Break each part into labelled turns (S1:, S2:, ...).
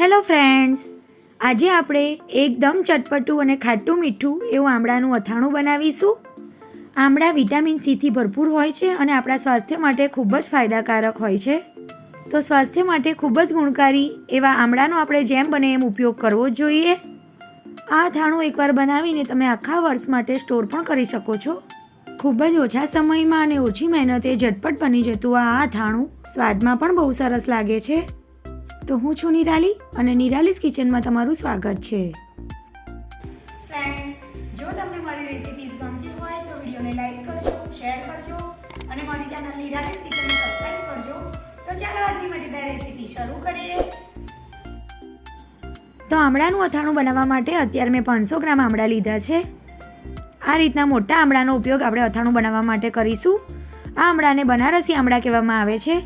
S1: Hello friends. આજે આપણે એકદમ ચટપટું અને ખાટું મીઠું એવું આમળાનું અથાણું બનાવીશું. આમળા વિટામિન સીથી ભરપૂર હોય છે અને આપણા સ્વાસ્થ્ય માટે ખૂબ જ ફાયદાકારક હોય છે. તો સ્વાસ્થ્ય માટે ખૂબ જ ગુણકારી એવા આમળાનો આપણે જેમ બને એમ ઉપયોગ કરવો જોઈએ. આ અથાણું એકવાર બનાવીને તમે આખા વર્ષ માટે સ્ટોર પણ કરી શકો છો. ખૂબ જ ઓછા સમયમાં અને ઓછી મહેનતે ઝટપટ બની જતું આ અથાણું સ્વાદમાં પણ બહુ સરસ લાગે છે. તો હું છું નિરાલી અને નિરાલીસ કિચનમાં તમારું સ્વાગત છે. ફ્રેન્ડ્સ જો તમને મારી રેસિપીઝ ગમતી હોય તો વિડીયોને લાઈક કરજો શેર કરજો અને મારી ચેનલ નિરાલીસ કિચનને સબસ્ક્રાઇબ કરજો. તો ચાલો આજની મજેદાર રેસિપી શરૂ કરીએ. તો આમળાનું અથાણું બનાવવા માટે અત્યારે મેં પાંચસો ગ્રામ આમળા લીધા છે. આ રીતના મોટા આમળાનો ઉપયોગ આપણે અથાણું બનાવવા માટે કરીશું. આ આમળાને બનારસી આમળા કહેવામાં આવે છે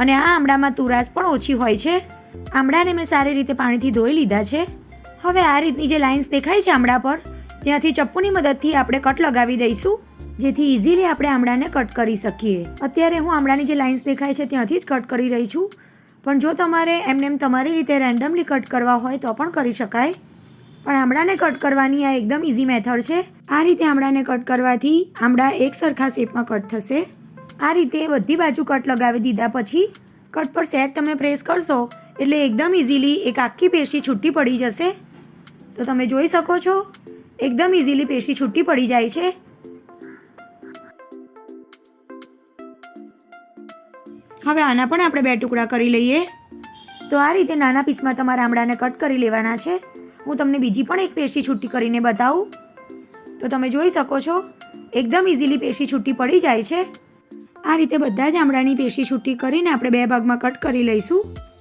S1: અને આ આમળામાં તુરાસ પણ ઓછી હોય છે. આમળાને મેં સારી રીતે પાણીથી ધોઈ લીધા છે. હવે આ રીતની જે લાઇન્સ દેખાય છે આમળા પર, ત્યાંથી ચપ્પુની મદદથી આપણે કટ લગાવી દઈશું, જેથી ઇઝીલી આપણે આમળાને કટ કરી શકીએ. અત્યારે હું આમળાની જે લાઇન્સ દેખાય છે ત્યાંથી જ કટ કરી રહી છું. પણ જો તમારે એમને એમ તમારી રીતે રેન્ડમલી કટ કરવા હોય તો પણ કરી શકાય. પણ આમળાને કટ કરવાની આ એકદમ ઇઝી મેથડ છે. આ રીતે આમળાને કટ કરવાથી આમળા એક સરખા શેપમાં કટ થશે. આ રીતે બધી બાજુ કટ લગાવી દીધા પછી, કટ પર સહેજ તમે પ્રેસ કરશો એટલે એકદમ ઇઝીલી એક આખી પેશી છૂટી પડી જશે. તો તમે જોઈ શકો છો, એકદમ ઇઝીલી પેશી છૂટી પડી જાય છે. હવે આના પણ આપણે બે ટુકડા કરી લઈએ. તો આ રીતે નાના પીસમાં તમારા આમળાને કટ કરી લેવાના છે. હું તમને બીજી પણ એક પેશી છૂટી કરીને બતાવું. તો તમે જોઈ શકો છો, એકદમ ઇઝીલી પેશી છૂટી પડી જાય છે. આ રીતે બધા જ આમળાની પેશી છૂટી કરીને આપણે બે ભાગમાં કટ કરી લઈશું.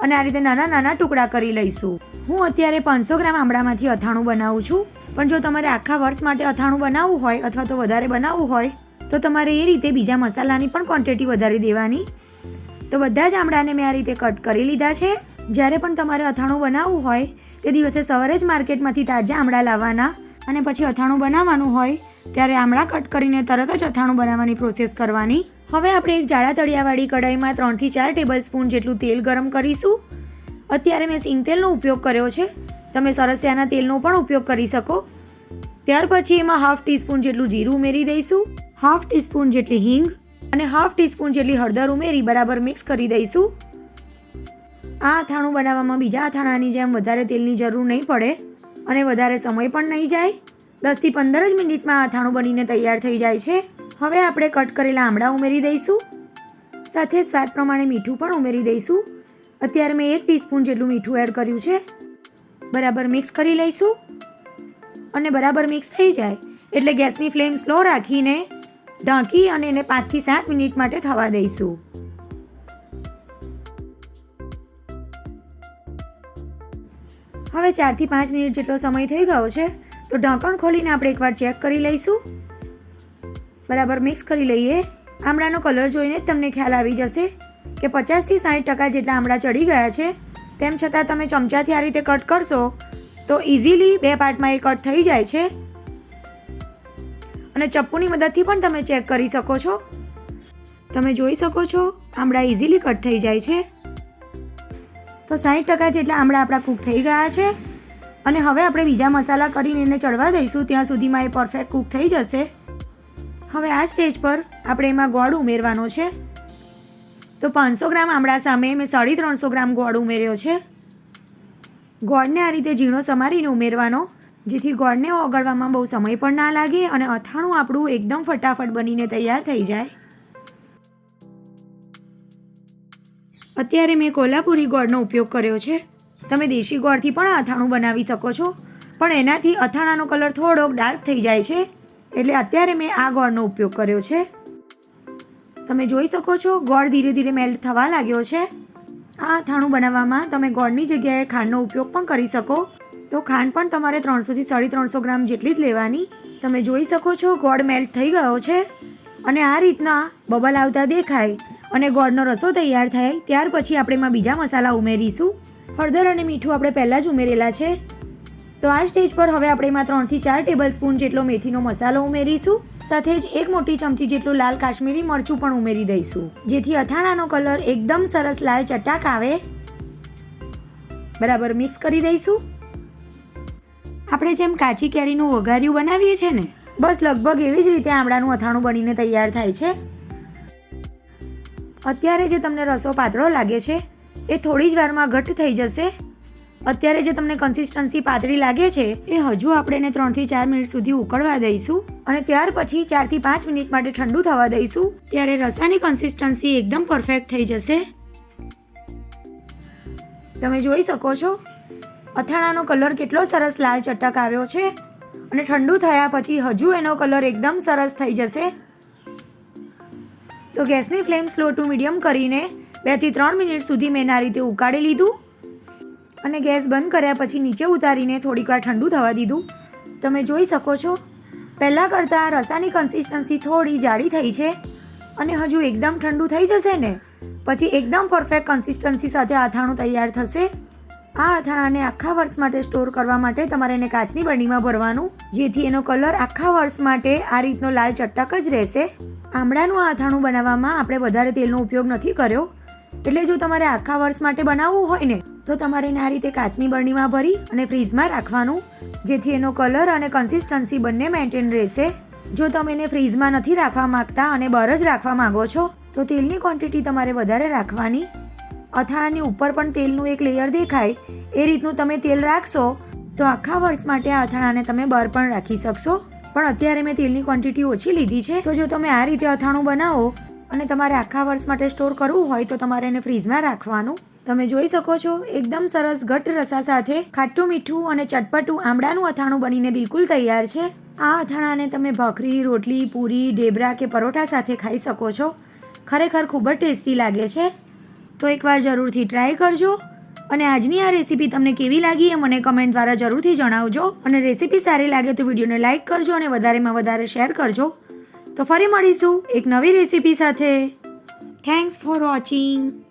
S1: અને આ રીતે નાના નાના ટુકડા કરી લઈશું. હું અત્યારે પાંચસો ગ્રામ આમળામાંથી અથાણું બનાવું છું. પણ જો તમારે આખા વર્ષ માટે અથાણું બનાવવું હોય અથવા તો વધારે બનાવવું હોય, તો તમારે એ રીતે બીજા મસાલાની પણ ક્વોન્ટિટી વધારી દેવાની. તો બધા જ આમળાને મેં આ રીતે કટ કરી લીધા છે. જ્યારે પણ તમારે અથાણું બનાવવું હોય, તે દિવસે સવારે જ માર્કેટમાંથી તાજા આમળા લાવવાના અને પછી અથાણું બનાવવાનું હોય ત્યારે આમળા કટ કરીને તરત જ અથાણું બનાવવાની પ્રોસેસ કરવાની. હવે આપણે એક જાડા તળિયાવાળી કઢાઈમાં ત્રણથી ચાર ટેબલ સ્પૂન જેટલું તેલ ગરમ કરીશું. અત્યારે મેં સિંગ તેલનો ઉપયોગ કર્યો છે. તમે સરસિયાના તેલનો પણ ઉપયોગ કરી શકો. ત્યાર પછી એમાં હાફ ટીસ્પૂન જેટલું જીરું ઉમેરી દઈશું. હાફ ટીસ્પૂન જેટલી હિંગ અને હાફ ટીસ્પૂન જેટલી હળદર ઉમેરી બરાબર મિક્સ કરી દઈશું. આ અથાણું બનાવવામાં બીજા અથાણાની જેમ વધારે તેલની જરૂર નહીં પડે અને વધારે સમય પણ નહીં જાય. દસથી પંદર જ મિનિટમાં અથાણું બનીને તૈયાર થઈ જાય છે. હવે આપણે કટ કરેલા આમળા ઉમેરી દઈશું. સાથે સ્વાદ પ્રમાણે મીઠું પણ ઉમેરી દઈશું. અત્યારે મેં એક ટીસ્પૂન જેટલું મીઠું એડ કર્યું છે. બરાબર મિક્સ કરી લઈશું. અને બરાબર મિક્સ થઈ જાય એટલે ગેસની ફ્લેમ સ્લો રાખીને ઢાંકી અને એને પાંચથી સાત મિનિટ માટે થવા દઈશું. હવે ચારથી પાંચ મિનિટ જેટલો સમય થઈ ગયો છે. તો ઢાંકણ ખોલીને આપણે એકવાર ચેક કરી લઈશું. બરાબર મિક્સ કરી લઈએ. આમળાનો કલર જોઈને જ તમને ખ્યાલ આવી જશે કે પચાસથી સાઠ ટકા જેટલા આમળા ચડી ગયા છે. તેમ છતાં તમે ચમચાથી આ રીતે કટ કરશો તો ઇઝીલી બે પાર્ટમાં એ કટ થઈ જાય છે. અને ચપ્પુની મદદથી પણ તમે ચેક કરી શકો છો. તમે જોઈ શકો છો આમળા ઇઝીલી કટ થઈ જાય છે. તો સાઠ ટકા જેટલા આમળા આપણા કૂક થઈ ગયા છે. અને હવે આપણે બીજા મસાલા કરીને એને ચડવા દઈશું. ત્યાં સુધીમાં એ પરફેક્ટ કૂક થઈ જશે. હવે આ સ્ટેજ પર આપણે એમાં ગોળ ઉમેરવાનો છે. તો પાંચસો ગ્રામ આમળા સામે મેં સાડી ત્રણસો ગ્રામ ગોળ ઉમેર્યો છે. ગોળને આ રીતે ઝીણો સમારીને ઉમેરવાનો, જેથી ગોળને ઓગળવામાં બહુ સમય પણ ના લાગે અને અથાણું આપણું એકદમ ફટાફટ બનીને તૈયાર થઈ જાય. અત્યારે મેં કોલ્હાપુરી ગોળનો ઉપયોગ કર્યો છે. તમે દેશી ગોળથી પણ અથાણું બનાવી શકો છો. પણ એનાથી અથાણાનો કલર થોડોક ડાર્ક થઈ જાય છે. એટલે અત્યારે મેં આ ગોળનો ઉપયોગ કર્યો છે. તમે જોઈ શકો છો, ગોળ ધીરે ધીરે મેલ્ટ થવા લાગ્યો છે. આ અથાણું બનાવવામાં તમે ગોળની જગ્યાએ ખાંડનો ઉપયોગ પણ કરી શકો. તો ખાંડ પણ તમારે ત્રણસોથી સાડી ત્રણસો ગ્રામ જેટલી જ લેવાની. તમે જોઈ શકો છો, ગોળ મેલ્ટ થઈ ગયો છે. અને આ રીતના બબલ આવતા દેખાય અને ગોળનો રસો તૈયાર થાય. ત્યાર પછી આપણે એમાં બીજા મસાલા ઉમેરીશું. હળદર અને મીઠું આપણે પહેલાં જ ઉમેરેલા છે. તો આ સ્ટેજ પર હવે આપણે એમાં ત્રણથી ચાર ટેબલ સ્પૂન જેટલો મેથીનો મસાલો ઉમેરીશું. સાથે જ એક મોટી ચમચી જેટલું લાલ કાશ્મીરી મરચું પણ ઉમેરી દઈશું. જેથી અથાણાનો કલર એકદમ સરસ લાલ ચટાક આવે. બરાબર મિક્સ કરી દઈશું. આપણે જેમ કાચી કેરીનું વઘાર્યું બનાવીએ છીએ ને, બસ લગભગ એવી જ રીતે આમળાનું અથાણું બનીને તૈયાર થાય છે. અત્યારે જે તમને રસો પાતળો લાગે છે એ થોડી જ વારમાં ઘટ્ટ થઈ જશે. અત્યારે જે તમને કન્સિસ્ટન્સી પાતળી લાગે છે, એ હજુ આપણે એને ત્રણથી ચાર મિનિટ સુધી ઉકળવા દઈશું અને ત્યાર પછી ચારથી પાંચ મિનિટ માટે ઠંડુ થવા દઈશું. ત્યારે રસાની કન્સિસ્ટન્સી એકદમ પરફેક્ટ થઈ જશે. તમે જોઈ શકો છો, અથાણાનો કલર કેટલો સરસ લાલ ચટક આવ્યો છે અને ઠંડુ થયા પછી હજુ એનો કલર એકદમ સરસ થઈ જશે. તો ગેસની ફ્લેમ સ્લો ટુ મીડિયમ કરીને બેથી ત્રણ મિનિટ સુધી મેં આ રીતે ઉકાળી લીધું અને ગેસ બંધ કર્યા પછી નીચે ઉતારીને થોડીક વાર ઠંડુ થવા દીધું. તમે જોઈ શકો છો, પહેલાં કરતાં રસાની કન્સિસ્ટન્સી થોડી જાડી થઈ છે અને હજુ એકદમ ઠંડુ થઈ જશે ને, પછી એકદમ પરફેક્ટ કન્સિસ્ટન્સી સાથે અથાણું તૈયાર થશે. આ અથાણાને આખા વર્ષ માટે સ્ટોર કરવા માટે તમારે એને કાચની બરણીમાં ભરવાનું, જેથી એનો કલર આખા વર્ષ માટે આ રીતનો લાલ ચટક જ રહેશે. આમળાનું આ અથાણું બનાવવામાં આપણે વધારે તેલનો ઉપયોગ નથી કર્યો એટલે જો તમારે આખા વર્ષ માટે બનાવવું હોય ને, તો તમારે એને આ રીતે કાચની બરણીમાં ભરી અને ફ્રીઝમાં રાખવાનું, જેથી એનો કલર અને કન્સિસ્ટન્સી બંને મેન્ટેન રહેશે. જો તમે એને ફ્રીઝમાં નથી રાખવા માંગતા અને બહાર જ રાખવા માંગો છો, તો તેલની ક્વોન્ટિટી તમારે વધારે રાખવાની. અથાણાની ઉપર પણ તેલનું એક લેયર દેખાય. એ રીતનું તમે તેલ રાખશો, તો આખા વર્ષ માટે આ અથાણાને તમે બહાર પણ રાખી શકશો. પણ અત્યારે મેં તેલની ક્વોન્ટિટી ઓછી લીધી છે. તો જો તમે આ રીતે અથાણું બનાવો અને તમારે આખા વર્ષ માટે સ્ટોર કરવું હોય તો તમારે એને ફ્રીઝમાં રાખવાનું. તમે જોઈ શકો છો, એકદમ સરસ ઘટ્ટ રસા સાથે ખાટું મીઠું અને ચટપટું આમળાનું અથાણું બનીને બિલકુલ તૈયાર છે. આ અથાણાને તમે ભાખરી, રોટલી, પૂરી, ઢેબરા કે પરોઠા સાથે ખાઈ શકો છો. ખરેખર ખૂબ જ ટેસ્ટી લાગે છે. તો એકવાર જરૂરથી ટ્રાય કરજો અને આજની આ રેસીપી તમને કેવી લાગી એ મને કમેન્ટ દ્વારા જરૂરથી જણાવજો. અને રેસીપી સારી લાગે તો વિડીયોને લાઇક કરજો અને વધારેમાં વધારે શેર કરજો. તો ફરી મળીશું એક નવી રેસીપી સાથે. Thanks for watching